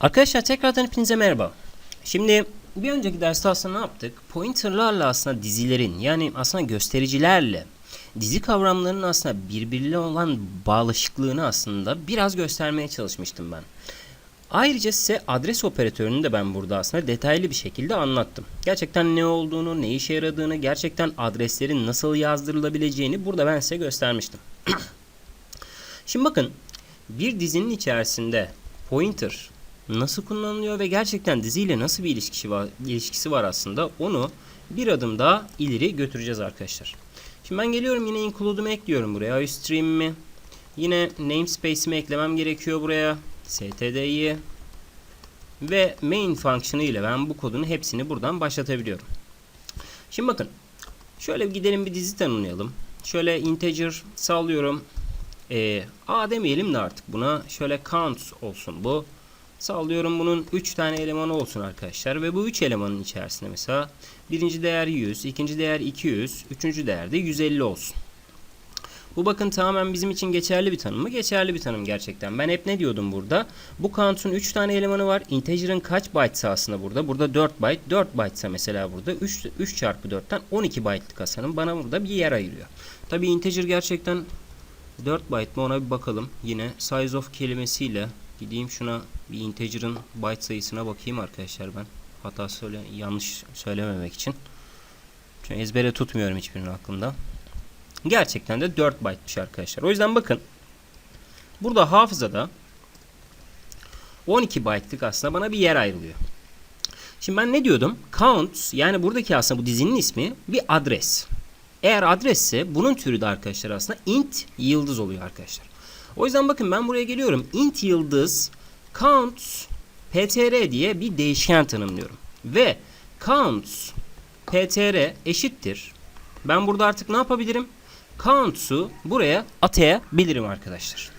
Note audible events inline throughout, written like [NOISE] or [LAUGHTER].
Arkadaşlar tekrardan hepinize merhaba. Şimdi bir önceki derste aslında ne yaptık? Pointerlarla aslında dizilerin yani aslında göstericilerle dizi kavramlarının aslında birbiriyle olan bağlaşıklığını aslında biraz göstermeye çalışmıştım ben. Ayrıca size adres operatörünü de ben burada aslında detaylı bir şekilde anlattım. Gerçekten ne olduğunu, ne işe yaradığını, gerçekten adreslerin nasıl yazdırılabileceğini burada ben size göstermiştim. [CLEARS THROAT] Şimdi bakın bir dizinin içerisinde pointer nasıl kullanılıyor ve gerçekten diziyle nasıl bir ilişkisi var, ilişkisi var aslında onu bir adım daha ileri götüreceğiz arkadaşlar. Şimdi ben geliyorum yine include'umu ekliyorum buraya. iStream'imi yine namespace'imi eklemem gerekiyor buraya. std'yi ve main function'ı ile ben bu kodun hepsini buradan başlatabiliyorum. Şimdi bakın şöyle gidelim bir dizi tanımlayalım. Şöyle integer sallıyorum. Ee, A demeyelim de artık buna şöyle count olsun bu. Sallıyorum bunun 3 tane elemanı olsun arkadaşlar ve bu 3 elemanın içerisinde mesela birinci değer 100, ikinci değer 200, üçüncü değer de 150 olsun. Bu bakın tamamen bizim için geçerli bir tanım mı? Geçerli bir tanım gerçekten. Ben hep ne diyordum burada? Bu count'un 3 tane elemanı var. Integer'ın kaç byte aslında burada? Burada 4 byte. 4 byte mesela burada 3, 3 çarpı 4'ten 12 byte'lık asanım bana burada bir yer ayırıyor. Tabii integer gerçekten 4 byte mi ona bir bakalım. Yine size of kelimesiyle gideyim şuna bir integer'ın byte sayısına bakayım arkadaşlar ben. Hata söyle yanlış söylememek için. Çünkü ezbere tutmuyorum hiçbirini aklımda. Gerçekten de 4 byte'mış arkadaşlar. O yüzden bakın. Burada hafızada 12 byte'lık aslında bana bir yer ayrılıyor. Şimdi ben ne diyordum? Count yani buradaki aslında bu dizinin ismi bir adres. Eğer adresse bunun türü de arkadaşlar aslında int yıldız oluyor arkadaşlar. O yüzden bakın ben buraya geliyorum. int yıldız count ptr diye bir değişken tanımlıyorum. Ve count ptr eşittir. Ben burada artık ne yapabilirim? Count'u buraya atayabilirim arkadaşlar.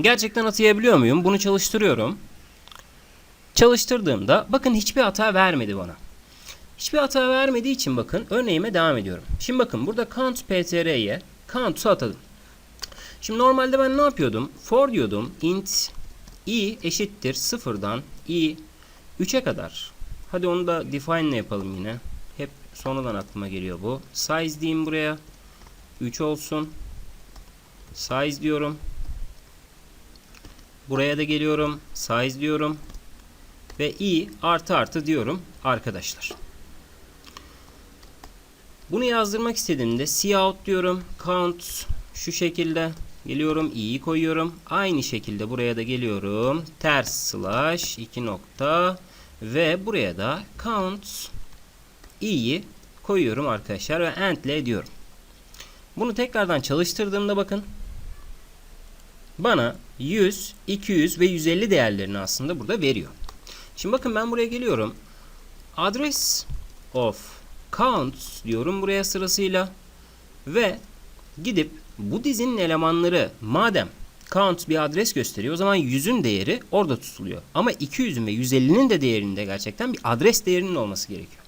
Gerçekten atayabiliyor muyum? Bunu çalıştırıyorum. Çalıştırdığımda bakın hiçbir hata vermedi bana. Hiçbir hata vermediği için bakın örneğime devam ediyorum. Şimdi bakın burada count ptr'ye count'u atadım. Şimdi normalde ben ne yapıyordum? For diyordum int i eşittir sıfırdan i 3'e kadar. Hadi onu da define ile yapalım yine. Hep sonradan aklıma geliyor bu. Size diyeyim buraya. 3 olsun. Size diyorum. Buraya da geliyorum. Size diyorum. Ve i artı artı diyorum arkadaşlar. Bunu yazdırmak istediğimde cout diyorum. Count şu şekilde geliyorum. i'yi koyuyorum. Aynı şekilde buraya da geliyorum. Ters slash 2 nokta ve buraya da count i'yi koyuyorum arkadaşlar ve end ile ediyorum. Bunu tekrardan çalıştırdığımda bakın bana 100, 200 ve 150 değerlerini aslında burada veriyor. Şimdi bakın ben buraya geliyorum. Address of count diyorum buraya sırasıyla ve gidip bu dizinin elemanları madem count bir adres gösteriyor o zaman 100'ün değeri orada tutuluyor. Ama 200'ün ve 150'nin de değerinde gerçekten bir adres değerinin olması gerekiyor.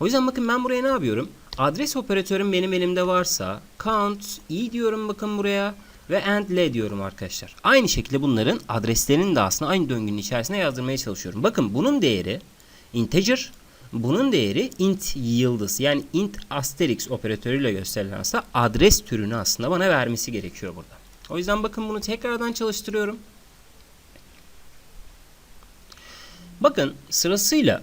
O yüzden bakın ben buraya ne yapıyorum? Adres operatörüm benim elimde varsa count i diyorum bakın buraya ve end l diyorum arkadaşlar. Aynı şekilde bunların adreslerinin de aslında aynı döngünün içerisine yazdırmaya çalışıyorum. Bakın bunun değeri integer, bunun değeri int yıldız yani int asterix operatörüyle gösterilen adres türünü aslında bana vermesi gerekiyor burada. O yüzden bakın bunu tekrardan çalıştırıyorum. Bakın sırasıyla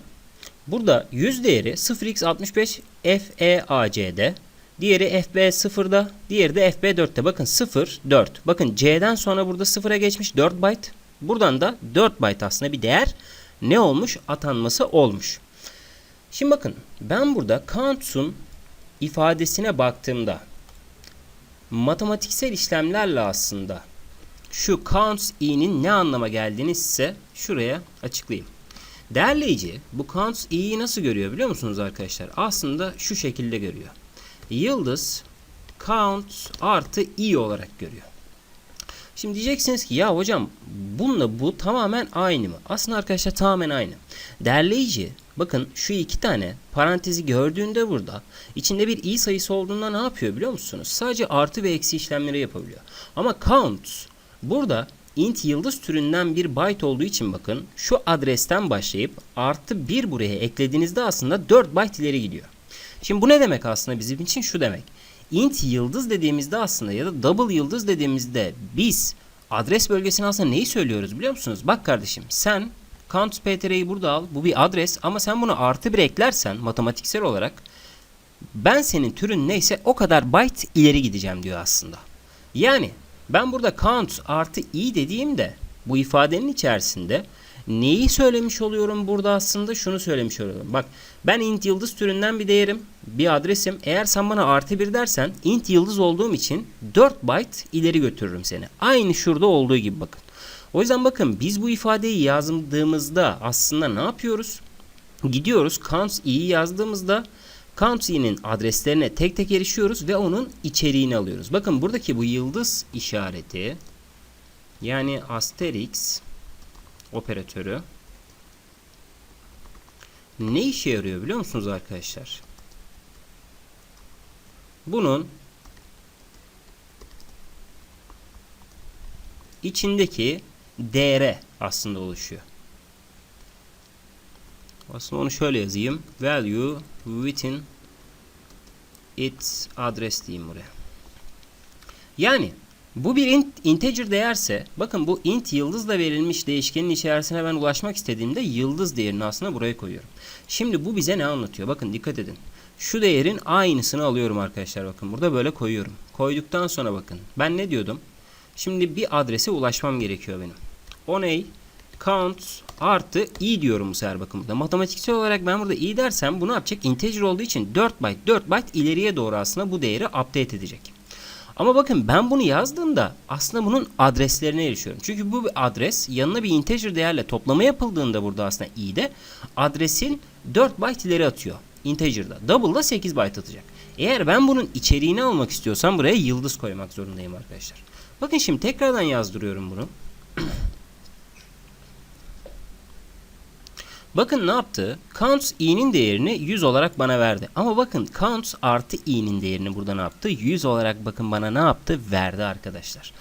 burada 100 değeri 0x65 FEAC'de, diğeri FB0'da, diğeri de FB4'te. Bakın 0, 4. Bakın C'den sonra burada 0'a geçmiş 4 byte. Buradan da 4 byte aslında bir değer ne olmuş? Atanması olmuş. Şimdi bakın ben burada counts'un ifadesine baktığımda matematiksel işlemlerle aslında şu counts i'nin ne anlama geldiğini size şuraya açıklayayım. Derleyici bu counts i'yi nasıl görüyor biliyor musunuz arkadaşlar? Aslında şu şekilde görüyor. Yıldız count artı i olarak görüyor. Şimdi diyeceksiniz ki ya hocam bununla bu tamamen aynı mı? Aslında arkadaşlar tamamen aynı. Derleyici bakın şu iki tane parantezi gördüğünde burada içinde bir i sayısı olduğunda ne yapıyor biliyor musunuz? Sadece artı ve eksi işlemleri yapabiliyor. Ama count burada int yıldız türünden bir byte olduğu için bakın şu adresten başlayıp artı 1 buraya eklediğinizde aslında 4 byte ileri gidiyor. Şimdi bu ne demek aslında bizim için? Şu demek. int yıldız dediğimizde aslında ya da double yıldız dediğimizde biz adres bölgesine aslında neyi söylüyoruz biliyor musunuz? Bak kardeşim sen count ptr'yi burada al. Bu bir adres ama sen bunu artı bir eklersen matematiksel olarak ben senin türün neyse o kadar byte ileri gideceğim diyor aslında. Yani ben burada count artı i dediğimde bu ifadenin içerisinde neyi söylemiş oluyorum burada aslında şunu söylemiş oluyorum. Bak ben int yıldız türünden bir değerim, bir adresim. Eğer sen bana artı bir dersen int yıldız olduğum için 4 byte ileri götürürüm seni. Aynı şurada olduğu gibi bakın. O yüzden bakın biz bu ifadeyi yazdığımızda aslında ne yapıyoruz? Gidiyoruz count i'yi yazdığımızda count i'nin adreslerine tek tek erişiyoruz ve onun içeriğini alıyoruz. Bakın buradaki bu yıldız işareti yani asterix operatörü ne işe yarıyor biliyor musunuz arkadaşlar? Bunun içindeki değere aslında oluşuyor. Aslında onu şöyle yazayım. Value within its address diyeyim buraya. Yani bu bir int, integer değerse bakın bu int yıldızla verilmiş değişkenin içerisine ben ulaşmak istediğimde yıldız değerini aslında buraya koyuyorum. Şimdi bu bize ne anlatıyor? Bakın dikkat edin. Şu değerin aynısını alıyorum arkadaşlar bakın. Burada böyle koyuyorum. Koyduktan sonra bakın. Ben ne diyordum? Şimdi bir adrese ulaşmam gerekiyor benim. O ne? Count artı i diyorum bu sefer bakın burada. Matematiksel olarak ben burada i dersem bu ne yapacak? Integer olduğu için 4 byte 4 byte ileriye doğru aslında bu değeri update edecek. Ama bakın ben bunu yazdığımda aslında bunun adreslerine erişiyorum. Çünkü bu bir adres yanına bir integer değerle toplama yapıldığında burada aslında i'de adresin 4 byte ileri atıyor. Integer'da. Double'da 8 byte atacak. Eğer ben bunun içeriğini almak istiyorsam buraya yıldız koymak zorundayım arkadaşlar. Bakın şimdi tekrardan yazdırıyorum bunu. [CLEARS THROAT] Bakın ne yaptı? Count i'nin değerini 100 olarak bana verdi. Ama bakın count artı i'nin değerini burada ne yaptı? 100 olarak bakın bana ne yaptı? Verdi arkadaşlar.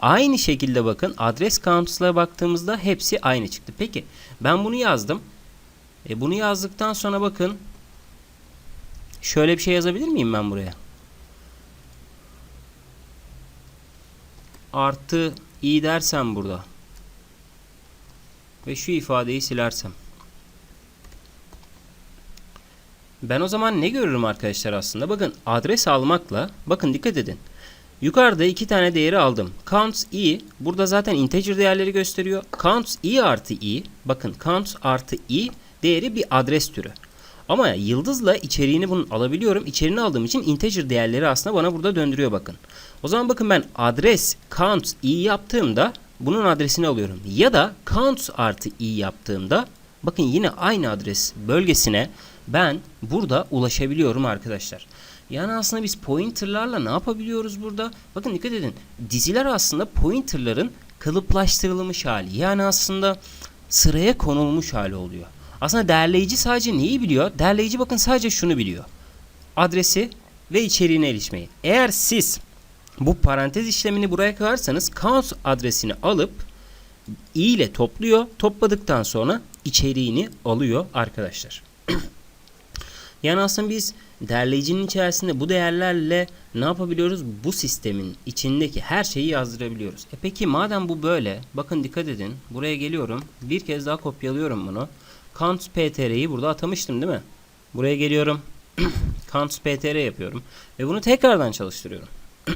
Aynı şekilde bakın adres counts'lara baktığımızda hepsi aynı çıktı. Peki ben bunu yazdım. E bunu yazdıktan sonra bakın şöyle bir şey yazabilir miyim ben buraya? Artı i dersem burada. Ve şu ifadeyi silersem. Ben o zaman ne görürüm arkadaşlar aslında? Bakın adres almakla bakın dikkat edin. Yukarıda iki tane değeri aldım. Count i burada zaten integer değerleri gösteriyor. Count i artı i bakın count artı i değeri bir adres türü. Ama yıldızla içeriğini bunun alabiliyorum. İçeriğini aldığım için integer değerleri aslında bana burada döndürüyor bakın. O zaman bakın ben adres count i yaptığımda bunun adresini alıyorum. Ya da count artı i yaptığımda bakın yine aynı adres bölgesine ben burada ulaşabiliyorum arkadaşlar. Yani aslında biz pointerlarla ne yapabiliyoruz burada? Bakın dikkat edin. Diziler aslında pointerların kalıplaştırılmış hali. Yani aslında sıraya konulmuş hali oluyor. Aslında derleyici sadece neyi biliyor? Derleyici bakın sadece şunu biliyor. Adresi ve içeriğine erişmeyi. Eğer siz bu parantez işlemini buraya koyarsanız count adresini alıp i ile topluyor. Topladıktan sonra içeriğini alıyor arkadaşlar. [CLEARS THROAT] Yani aslında biz derleyicinin içerisinde bu değerlerle ne yapabiliyoruz? Bu sistemin içindeki her şeyi yazdırabiliyoruz. E peki madem bu böyle, bakın dikkat edin. Buraya geliyorum. Bir kez daha kopyalıyorum bunu. Count PTR'yi burada atamıştım değil mi? Buraya geliyorum. [CLEARS THROAT] Count PTR yapıyorum. Ve bunu tekrardan çalıştırıyorum. [CLEARS THROAT]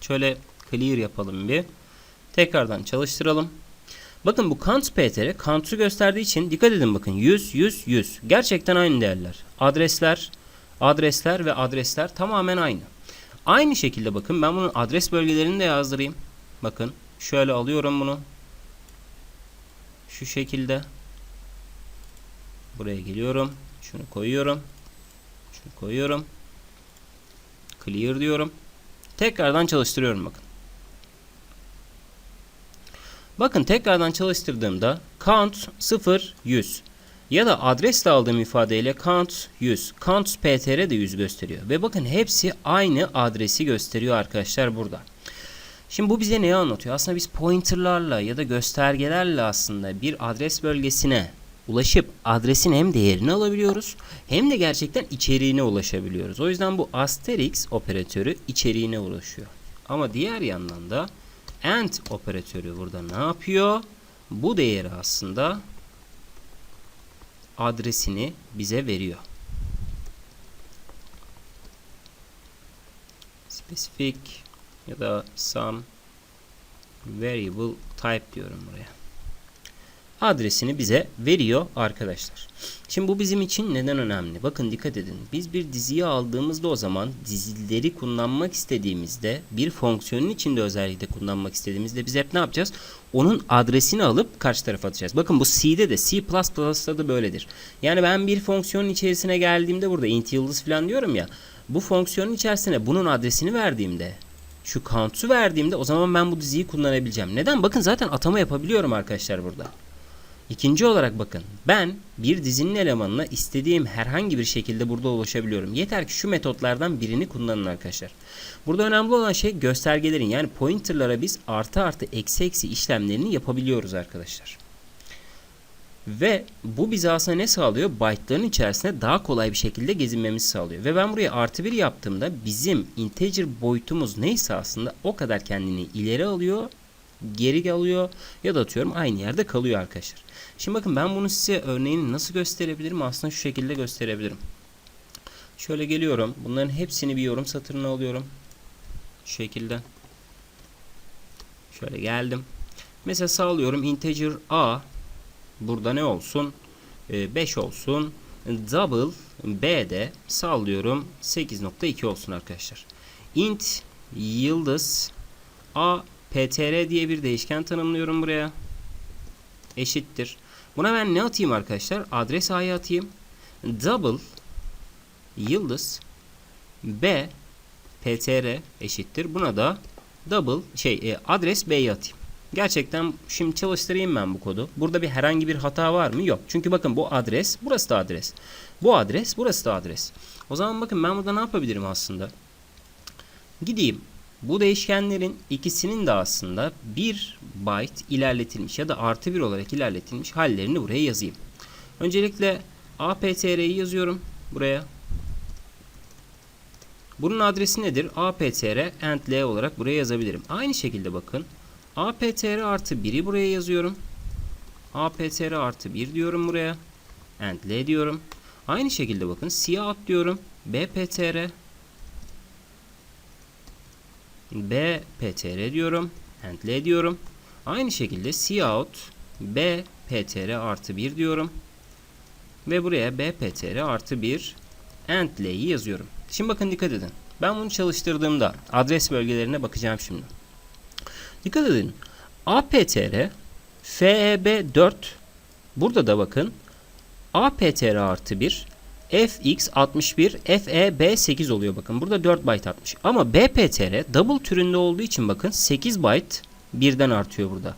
Şöyle clear yapalım bir. Tekrardan çalıştıralım. Bakın bu Kant PTR Kant'ı gösterdiği için dikkat edin bakın 100 100 100 gerçekten aynı değerler. Adresler, adresler ve adresler tamamen aynı. Aynı şekilde bakın ben bunun adres bölgelerini de yazdırayım. Bakın şöyle alıyorum bunu. Şu şekilde. Buraya geliyorum. Şunu koyuyorum. Şunu koyuyorum. Clear diyorum. Tekrardan çalıştırıyorum bakın. Bakın tekrardan çalıştırdığımda count 0 100 ya da adresle aldığım ifadeyle count 100. Count ptr de 100 gösteriyor. Ve bakın hepsi aynı adresi gösteriyor arkadaşlar burada. Şimdi bu bize neyi anlatıyor? Aslında biz pointerlarla ya da göstergelerle aslında bir adres bölgesine ulaşıp adresin hem değerini alabiliyoruz hem de gerçekten içeriğine ulaşabiliyoruz. O yüzden bu asterisk operatörü içeriğine ulaşıyor. Ama diğer yandan da AND operatörü burada ne yapıyor? Bu değeri aslında adresini bize veriyor. Specific ya da some variable type diyorum buraya. Adresini bize veriyor arkadaşlar. Şimdi bu bizim için neden önemli? Bakın dikkat edin. Biz bir diziyi aldığımızda o zaman dizileri kullanmak istediğimizde bir fonksiyonun içinde özellikle kullanmak istediğimizde biz hep ne yapacağız? Onun adresini alıp karşı tarafa atacağız. Bakın bu C'de de C++'da da böyledir. Yani ben bir fonksiyonun içerisine geldiğimde burada int yıldız falan diyorum ya. Bu fonksiyonun içerisine bunun adresini verdiğimde şu count'u verdiğimde o zaman ben bu diziyi kullanabileceğim. Neden? Bakın zaten atama yapabiliyorum arkadaşlar burada. İkinci olarak bakın ben bir dizinin elemanına istediğim herhangi bir şekilde burada ulaşabiliyorum. Yeter ki şu metotlardan birini kullanın arkadaşlar. Burada önemli olan şey göstergelerin yani pointerlara biz artı artı eksi eksi işlemlerini yapabiliyoruz arkadaşlar. Ve bu bize aslında ne sağlıyor? Byte'ların içerisinde daha kolay bir şekilde gezinmemizi sağlıyor. Ve ben buraya artı bir yaptığımda bizim integer boyutumuz neyse aslında o kadar kendini ileri alıyor, geri alıyor ya da atıyorum aynı yerde kalıyor arkadaşlar. Şimdi bakın ben bunu size örneğini nasıl gösterebilirim? Aslında şu şekilde gösterebilirim. Şöyle geliyorum. Bunların hepsini bir yorum satırına alıyorum. Şu şekilde. Şöyle geldim. Mesela sağlıyorum integer a burada ne olsun? 5 olsun. Double b'de sağlıyorum 8.2 olsun arkadaşlar. Int yıldız a ptr diye bir değişken tanımlıyorum buraya. Eşittir. Buna ben ne atayım arkadaşlar? Adres a'ya atayım. Double yıldız b ptr eşittir. Buna da double şey e, adres b'ye atayım. Gerçekten şimdi çalıştırayım ben bu kodu. Burada bir herhangi bir hata var mı? Yok. Çünkü bakın bu adres, burası da adres. Bu adres, burası da adres. O zaman bakın ben burada ne yapabilirim aslında? Gideyim. Bu değişkenlerin ikisinin de aslında bir byte ilerletilmiş ya da artı bir olarak ilerletilmiş hallerini buraya yazayım. Öncelikle aptr'yi yazıyorum buraya. Bunun adresi nedir? aptr and olarak buraya yazabilirim. Aynı şekilde bakın. aptr artı 1'i buraya yazıyorum. aptr artı 1 diyorum buraya. and diyorum. Aynı şekilde bakın cout diyorum. bptr bptr diyorum. And l diyorum. Aynı şekilde cout bptr artı 1 diyorum. Ve buraya bptr artı 1 and l'yi yazıyorum. Şimdi bakın dikkat edin. Ben bunu çalıştırdığımda adres bölgelerine bakacağım şimdi. Dikkat edin. aptr feb4 burada da bakın aptr artı 1 fx61 feb8 oluyor bakın. Burada 4 byte atmış. Ama bptr double türünde olduğu için bakın 8 byte birden artıyor burada.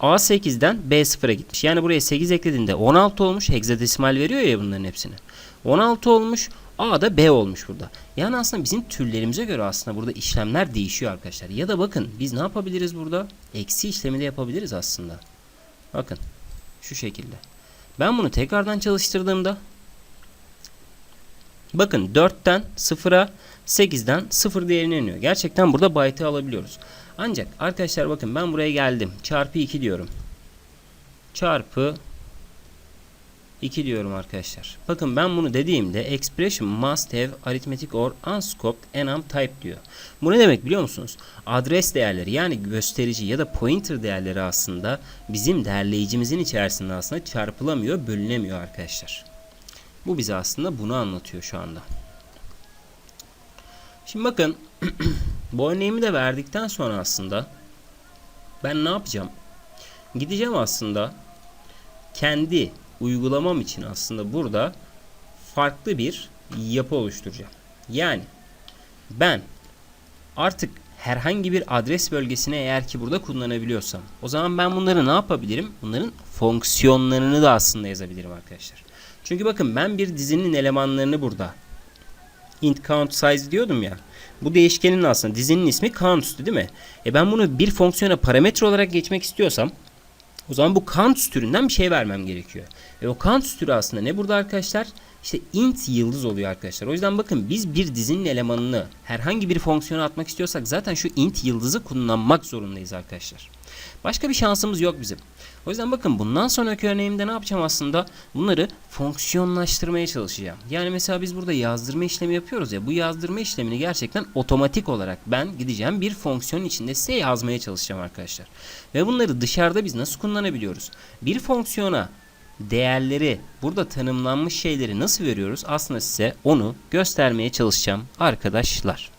A8'den B0'a gitmiş. Yani buraya 8 eklediğinde 16 olmuş. Hexadesimal veriyor ya bunların hepsini. 16 olmuş. A da B olmuş burada. Yani aslında bizim türlerimize göre aslında burada işlemler değişiyor arkadaşlar. Ya da bakın biz ne yapabiliriz burada? Eksi işlemi de yapabiliriz aslında. Bakın şu şekilde. Ben bunu tekrardan çalıştırdığımda bakın 4'ten 0'a 8'den 0 değerine iniyor. Gerçekten burada byte'ı alabiliyoruz. Ancak arkadaşlar bakın ben buraya geldim. Çarpı 2 diyorum. Çarpı 2 diyorum arkadaşlar. Bakın ben bunu dediğimde expression must have arithmetic or unscoped enum type diyor. Bu ne demek biliyor musunuz? Adres değerleri yani gösterici ya da pointer değerleri aslında bizim değerleyicimizin içerisinde aslında çarpılamıyor, bölünemiyor arkadaşlar. Bu bize aslında bunu anlatıyor şu anda. Şimdi bakın [CLEARS THROAT] bu örneğimi de verdikten sonra aslında ben ne yapacağım? Gideceğim aslında kendi uygulamam için aslında burada farklı bir yapı oluşturacağım. Yani ben artık herhangi bir adres bölgesine eğer ki burada kullanabiliyorsam o zaman ben bunları ne yapabilirim? Bunların fonksiyonlarını da aslında yazabilirim arkadaşlar. Çünkü bakın ben bir dizinin elemanlarını burada int count size diyordum ya. Bu değişkenin aslında dizinin ismi count'tu değil mi? E ben bunu bir fonksiyona parametre olarak geçmek istiyorsam o zaman bu count türünden bir şey vermem gerekiyor. Ve o count türü aslında ne burada arkadaşlar? İşte int yıldız oluyor arkadaşlar. O yüzden bakın biz bir dizinin elemanını herhangi bir fonksiyona atmak istiyorsak zaten şu int yıldızı kullanmak zorundayız arkadaşlar. Başka bir şansımız yok bizim. O yüzden bakın bundan sonraki örneğimde ne yapacağım aslında? Bunları fonksiyonlaştırmaya çalışacağım. Yani mesela biz burada yazdırma işlemi yapıyoruz ya. Bu yazdırma işlemini gerçekten otomatik olarak ben gideceğim bir fonksiyon içinde size yazmaya çalışacağım arkadaşlar. Ve bunları dışarıda biz nasıl kullanabiliyoruz? Bir fonksiyona değerleri, burada tanımlanmış şeyleri nasıl veriyoruz? Aslında size onu göstermeye çalışacağım arkadaşlar.